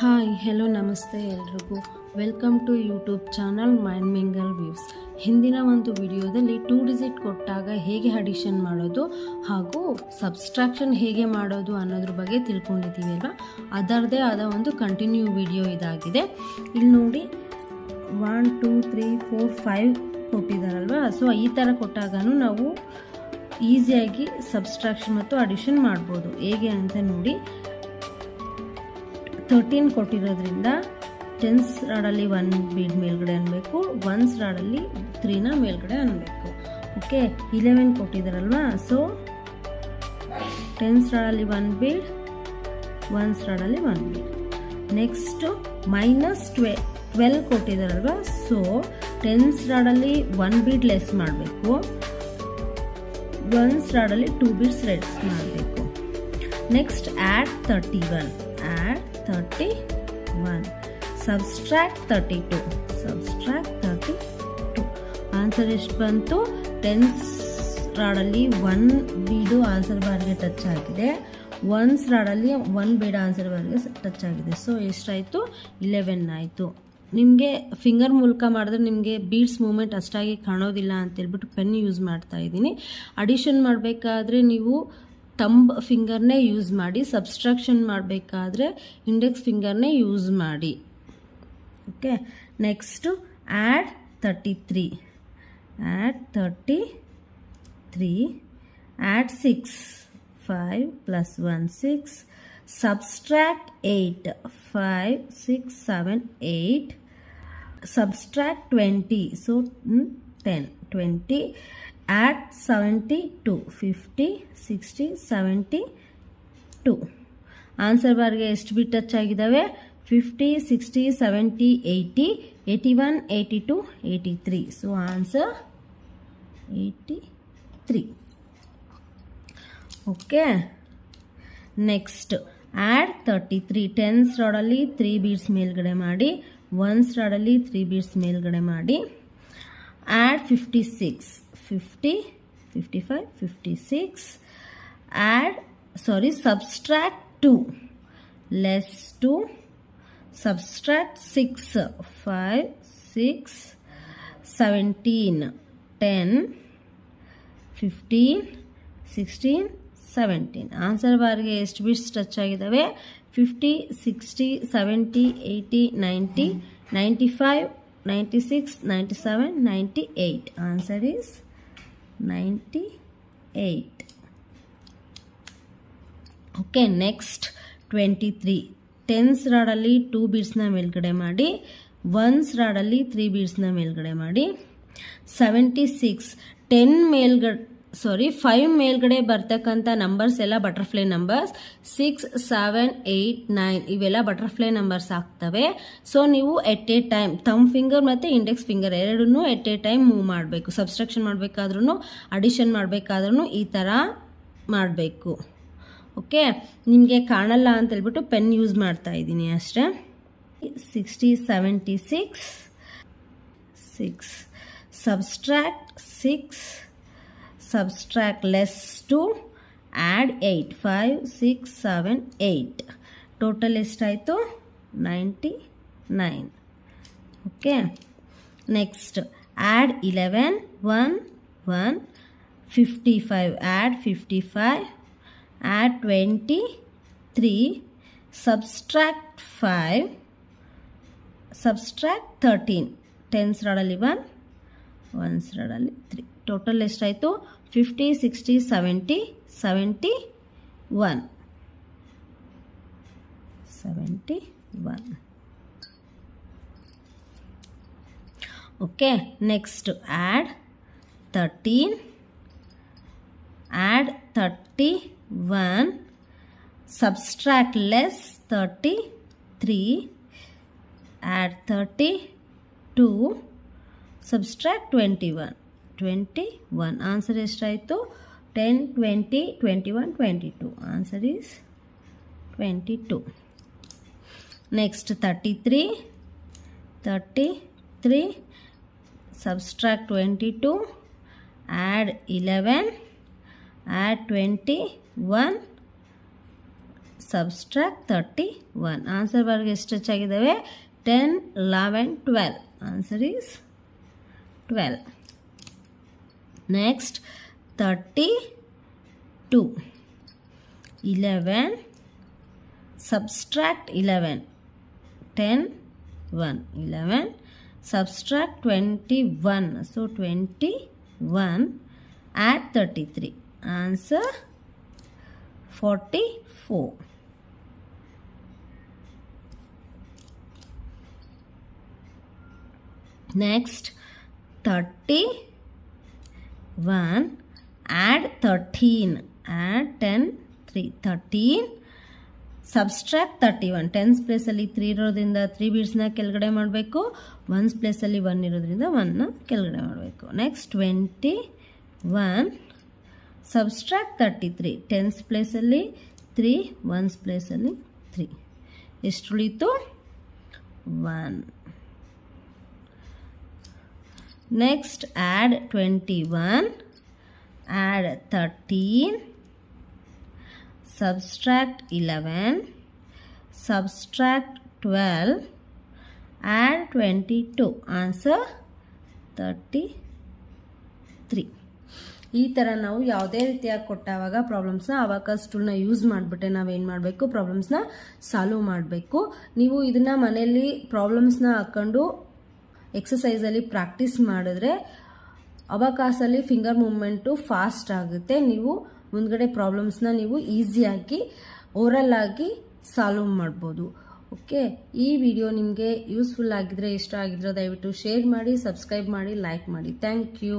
Hi hello ನಮಸ್ತೆ ಎಲ್ರಿಗೂ. Welcome to YouTube channel mind mingle views ಹಿಂದಿನ ಒಂದು ವಿಡಿಯೋದಲ್ಲಿ ಟೂ ಡಿಜಿಟ್ ಕೊಟ್ಟಾಗ ಹೇಗೆ ಅಡಿಷನ್ ಮಾಡೋದು ಹಾಗೂ ಸಬ್ಸ್ಟ್ರಾಕ್ಷನ್ ಹೇಗೆ ಮಾಡೋದು ಅನ್ನೋದ್ರ ಬಗ್ಗೆ ತಿಳ್ಕೊಂಡಿದ್ದೀವಿ ಅಲ್ವಾ? ಅದರದೇ ಆದ ಒಂದು ಕಂಟಿನ್ಯೂ ವಿಡಿಯೋ ಇದಾಗಿದೆ. ಇಲ್ಲಿ ನೋಡಿ one two three four five ಕೊಟ್ಟಿದ್ದಾರಲ್ವಾ? So ಈ ಥರ ಕೊಟ್ಟಾಗನೂ ನಾವು ಈಸಿಯಾಗಿ ಸಬ್ಸ್ಟ್ರಾಕ್ಷನ್ ಮತ್ತು ಅಡಿಷನ್ ಮಾಡ್ಬೋದು. ಹೇಗೆ ಅಂತ ನೋಡಿ ತರ್ಟೀನ್ ಕೊಟ್ಟಿರೋದ್ರಿಂದ ಟೆನ್ಸ್ ರಾಡಲ್ಲಿ ಒನ್ ಬೀಡ್ ಮೇಲ್ಗಡೆ ಅನ್ನಬೇಕು ಒನ್ಸ್ ರಾಡಲ್ಲಿ ತ್ರೀನ ಮೇಲ್ಗಡೆ ಅನ್ನಬೇಕು ಓಕೆ ಇಲೆವೆನ್ ಕೊಟ್ಟಿದ್ದಾರಲ್ವಾ ಸೊ ಟೆನ್ಸ್ ರಾಡಲ್ಲಿ ಒನ್ ಬೀಡ್ ಒನ್ಸ್ ರಾಡಲ್ಲಿ ಒನ್ ಬೀಡ್ ನೆಕ್ಸ್ಟು ಮೈನಸ್ ಟ್ವೆ ಟ್ವೆಲ್ ಕೊಟ್ಟಿದ್ದಾರಲ್ವ ಸೊ ಟೆನ್ಸ್ ರಾಡಲ್ಲಿ ಒನ್ ಬೀಡ್ ಲೆಸ್ ಮಾಡಬೇಕು. ಒನ್ಸ್ ರಾಡಲ್ಲಿ ಟೂ ಬೀಡ್ಸ್ ರೆಡ್ಸ್ ಮಾಡಬೇಕು. Next add thirty one add thirty one subtract thirty two subtract thirty two answer ಎಷ್ಟು ಬಂತು? ಟೆನ್ಸ್ ರಾಡಲ್ಲಿ ಒನ್ ಬೀಡು ಆನ್ಸರ್ ಬಾರ್ಗೆ ಟಚ್ ಆಗಿದೆ. ಒನ್ಸ್ ರಾಡಲ್ಲಿ ಒನ್ ಬೀಡ್ ಆನ್ಸರ್ ಬಾರ್ಗೆ ಟಚ್ ಆಗಿದೆ. ಸೊ ಎಷ್ಟಾಯಿತು? ಇಲೆವೆನ್ ಆಯಿತು. ನಿಮಗೆ ಫಿಂಗರ್ ಮೂಲಕ ಮಾಡಿದ್ರೆ ನಿಮಗೆ ಬೀಡ್ಸ್ ಮೂಮೆಂಟ್ ಅಷ್ಟಾಗಿ ಕಾಣೋದಿಲ್ಲ ಅಂತೇಳ್ಬಿಟ್ಟು ಪೆನ್ ಯೂಸ್ ಮಾಡ್ತಾ ಇದ್ದೀನಿ. ಅಡಿಷನ್ ಮಾಡಬೇಕಾದ್ರೆ ನೀವು ತಂಬ್ ಫಿಂಗರ್ನೇ ಯೂಸ್ ಮಾಡಿ ಸಬ್ಸ್ಟ್ರಾಕ್ಷನ್ ಮಾಡಬೇಕಾದ್ರೆ ಇಂಡೆಕ್ಸ್ ಫಿಂಗರ್ನೇ ಯೂಸ್ ಮಾಡಿ okay next add thirty three add thirty three add six five plus one six subtract eight five six seven eight subtract 20 so mm, 10 20 add 72 50 60 72 answer ಬಾರ್ಗೆ ಎಷ್ಟು ಬಿಟ್ touch ಆಗಿದ್ದಾವೆ? Fifty sixty seventy eighty eighty one eighty two eighty three so answer eighty three okay next add thirty three tens ರಾಡಲ್ಲಿ three beads ಮೇಲ್ಗಡೆ ಮಾಡಿ ones ರಾಡಲ್ಲಿ three beads ಮೇಲ್ಗಡೆ ಮಾಡಿ. Add fifty six fifty fifty five fifty six add sorry subtract two less two subtract six five six seventeen ten fifteen sixteen seventeen answer ಬಾರ್ಗೆ ಎಷ್ಟು bits touch ಆಗಿದ್ದಾವೆ fifty sixty seventy eighty ninety ninety five ninety six ninety seven ninety eight answer is ninety eight okay next twenty three tens ರಾಡಲ್ಲಿ two ಬೀಡ್ಸ್ನ ಮೇಲ್ಗಡೆ ಮಾಡಿ ones ರಾಡಲ್ಲಿ three ಬೀಡ್ಸ್ನ ಮೇಲ್ಗಡೆ ಮಾಡಿ. Seventy six ten ಮೇಲ್ಗಡೆ sorry five ಮೇಲ್ಗಡೆ ಬರ್ತಕ್ಕಂಥ ನಂಬರ್ಸ್ ಎಲ್ಲ butterfly numbers six seven eight nine ಇವೆಲ್ಲ ಬಟರ್ಫ್ಲೈ ನಂಬರ್ಸ್ ಆಗ್ತವೆ. ಸೊ ನೀವು at a time thumb finger ಮತ್ತು ಇಂಡೆಕ್ಸ್ ಫಿಂಗರ್ ಎರಡನ್ನೂ ಎಟ್ ಎ ಟೈಮ್ ಮೂವ್ ಮಾಡಬೇಕು. ಸಬ್ಸ್ಟ್ರಕ್ಷನ್ ಮಾಡಬೇಕಾದ್ರೂ ಅಡಿಷನ್ ಮಾಡಬೇಕಾದ್ರೂ ಈ ಥರ ಮಾಡಬೇಕು. ಓಕೆ ನಿಮಗೆ ಕಾಣಲ್ಲ ಅಂತ ಹೇಳ್ಬಿಟ್ಟು ಪೆನ್ ಯೂಸ್ ಮಾಡ್ತಾ ಇದ್ದೀನಿ ಅಷ್ಟೇ. Sixty seventy six six subtract six subtract less to add 8 5 6 7 8 total ಎಷ್ಟಾಯಿತು ninety nine okay next add eleven one one fifty five add fifty five add twenty three subtract five subtract thirteen tens ರಾಡಲ್ಲಿ one once ರಾಡಲ್ಲಿ three total ಎಷ್ಟಾಯಿತು fifty sixty seventy seventy one seventy one okay next add thirteen add thirty one subtract less thirty three add thirty two subtract 21 21 answer is right to 10 20 21 22 answer is 22 next 33 33 subtract 22 add 11 add 21 subtract 31 answer varge ಎಷ್ಟು ಹೆಚ್ಚಾಗಿದ್ದಾವೆ ten, eleven, twelve. answer is twelve. 12. Next 32. 11. Subtract 11. 10. 1. 11. Subtract 21. So 21. Add 33. Answer 44. Next, 31 add 13 add 10 3 13 subtract thirty one tens ಪ್ಲೇಸಲ್ಲಿ three ಇರೋದ್ರಿಂದ three ಬೀಡ್ಸ್ನ ಕೆಳಗಡೆ ಮಾಡಬೇಕು. Ones ಪ್ಲೇಸಲ್ಲಿ one ಇರೋದ್ರಿಂದ ಒನ್ನ ಕೆಳಗಡೆ ಮಾಡಬೇಕು. Next twenty one subtract thirty three tens ಪ್ಲೇಸಲ್ಲಿ ತ್ರೀ ಒನ್ಸ್ ಪ್ಲೇಸಲ್ಲಿ ತ್ರೀ ಎಷ್ಟು ಉಳೀತು? One add twenty one add thirteen subtract 11 subtract 12 add 22 answer 33 ಈ ಥರ ನಾವು ಯಾವುದೇ ರೀತಿಯಾಗಿ ಕೊಟ್ಟಾಗ ಪ್ರಾಬ್ಲಮ್ಸ್ನ ಅವಾಕಸ್ ಟೂಲ್ನ ಯೂಸ್ ಮಾಡಿಬಿಟ್ಟೆ ನಾವೇನು ಮಾಡಬೇಕು? ಪ್ರಾಬ್ಲಮ್ಸ್ನ ಸಾಲ್ವ್ ಮಾಡಬೇಕು. ನೀವು ಇದನ್ನು ಮನೆಯಲ್ಲಿ ಪ್ರಾಬ್ಲಮ್ಸ್ನ ಹಾಕ್ಕೊಂಡು ಎಕ್ಸಸೈಸಲ್ಲಿ ಪ್ರಾಕ್ಟೀಸ್ ಮಾಡಿದ್ರೆ ಅವಕಾಸಲ್ಲಿ ಫಿಂಗರ್ ಮೂಮೆಂಟು ಫಾಸ್ಟ್ ಆಗುತ್ತೆ. ನೀವು ಮುಂದ್ಗಡೆ ಪ್ರಾಬ್ಲಮ್ಸ್ನ ನೀವು ಈಸಿಯಾಗಿ ಓರಲ್ ಆಗಿ ಸಾಲ್ವ್ ಮಾಡ್ಬೋದು. ಓಕೆ ಈ ವಿಡಿಯೋ ನಿಮಗೆ ಯೂಸ್ಫುಲ್ ಆಗಿದ್ರೆ, ಇಷ್ಟ ಆಗಿದ್ರೆ ದಯವಿಟ್ಟು ಶೇರ್ ಮಾಡಿ ಸಬ್ಸ್ಕ್ರೈಬ್ ಮಾಡಿ ಲೈಕ್ ಮಾಡಿ. Thank you